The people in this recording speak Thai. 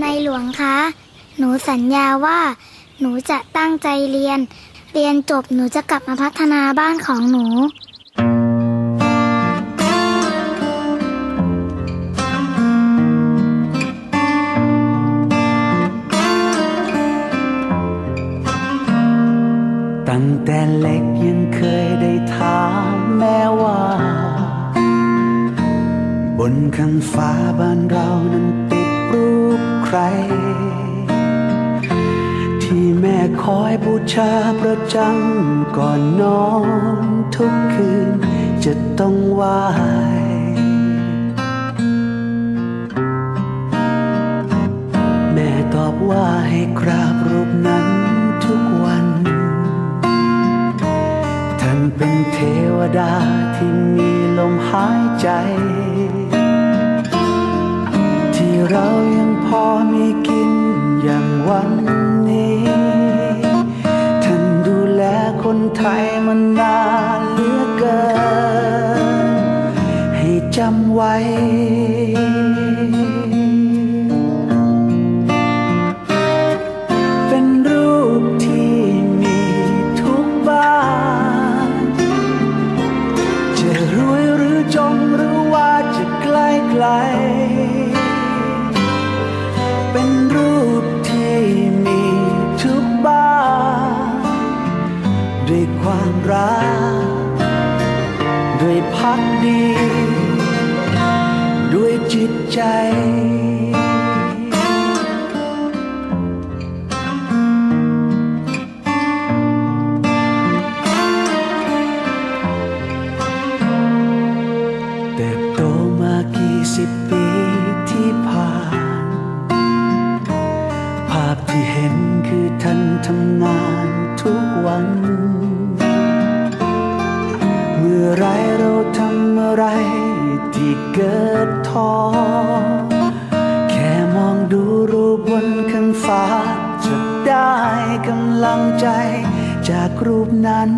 ในหลวงคะ หนูสัญญาว่า หนูจะตั้งใจเรียน เรียนจบหนูจะกลับมาพัฒนาบ้านของหนู ตั้งแต่เล็กยังเคยได้ถามแม่ว่า บนข้างฟ้าบ้านเรานั้นติดรูป ใคร ที่แม่คอยบูชาประจำก่อนนอนทุกคืนจะต้องไหวแม่ตอบว่าให้กราบรูปนั้นทุกวัน ท่านเป็นเทวดาที่มีลมหายใจ ที่เรายัง พอมีกินอย่างวันนี้ ท่านดูแลคนไทยมานานเหลือเกิน ให้จำไว้ ความรัก ด้วยพักดี ด้วยจิตใจ อไรเราทำอะไรที่เกิดท้อ แค่มองดูรูปบนข้างฟ้า จะได้กำลังใจจากรูปนั้น